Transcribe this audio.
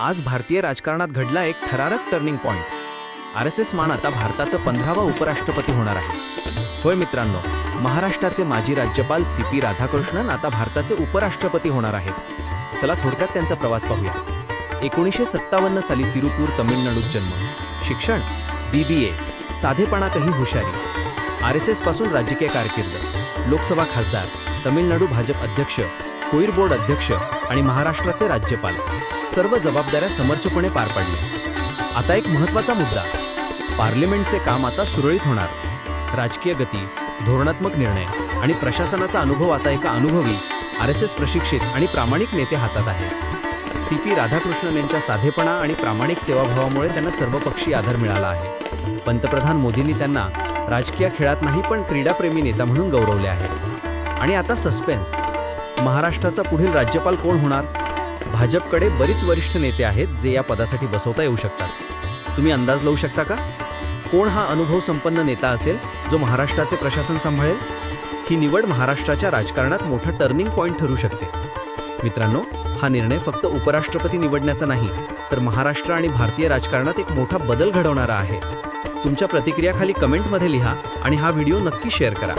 आज भारतीय राजकारणात घडला एक थरारक turning point R S S मान आता भारताचं पंधरावा उपराष्ट्रपती होणार आहे. होय मित्रांनो महाराष्ट्राचे माजी राज्यपाल सी पी राधाकृष्णन आता भारताचे उपराष्ट्रपती होणार आहेत. चला थोडक्यात त्यांचा प्रवास पाहूया. एकोणीसशे सत्तावन्न साली तिरुपूर तमिळनाडूत जन्म. शिक्षण बी बी ए. साधेपणातही हुशारी. आर एस एसपासून राजकीय कारकीर्द. लोकसभा खासदार. तमिळनाडू भाजप अध्यक्ष. कोईर बोर्ड अध्यक्ष आणि महाराष्ट्राचे राज्यपाल. सर्व जबाबदाऱ्या समर्थपणे पार पाडल्या. आता एक महत्त्वाचा मुद्दा. पार्लिमेंटचे काम आता सुरळीत होणार. राजकीय गती धोरणात्मक निर्णय आणि प्रशासनाचा अनुभव आता एका अनुभवी आर एस एस प्रशिक्षित आणि प्रामाणिक नेते हातात आहे. सी पी राधाकृष्णन यांच्या साधेपणा आणि प्रामाणिक सेवाभावामुळे त्यांना सर्वपक्षीय आधार मिळाला आहे. पंतप्रधान मोदींनी त्यांना राजकीय खेळात नाही पण क्रीडाप्रेमी नेता म्हणून गौरवले आहे. आणि आता सस्पेन्स. महाराष्ट्राचा पुढील राज्यपाल कोण होणार? भाजपकडे बरीच वरिष्ठ नेते आहेत जे या पदासाठी बसवता येऊ शकतात. तुम्ही अंदाज लावू शकता का? कोण हा अनुभव संपन्न नेता असेल जो महाराष्ट्राचे प्रशासन सांभाळेल? ही निवड महाराष्ट्राच्या राजकारणात मोठा टर्निंग पॉईंट ठरू शकते. मित्रांनो हा निर्णय फक्त उपराष्ट्रपती निवडण्याचा नाही तर महाराष्ट्र आणि भारतीय राजकारणात एक मोठा बदल घडवणारा आहे. तुमच्या प्रतिक्रिया खाली कमेंटमध्ये लिहा आणि हा व्हिडिओ नक्की शेअर करा.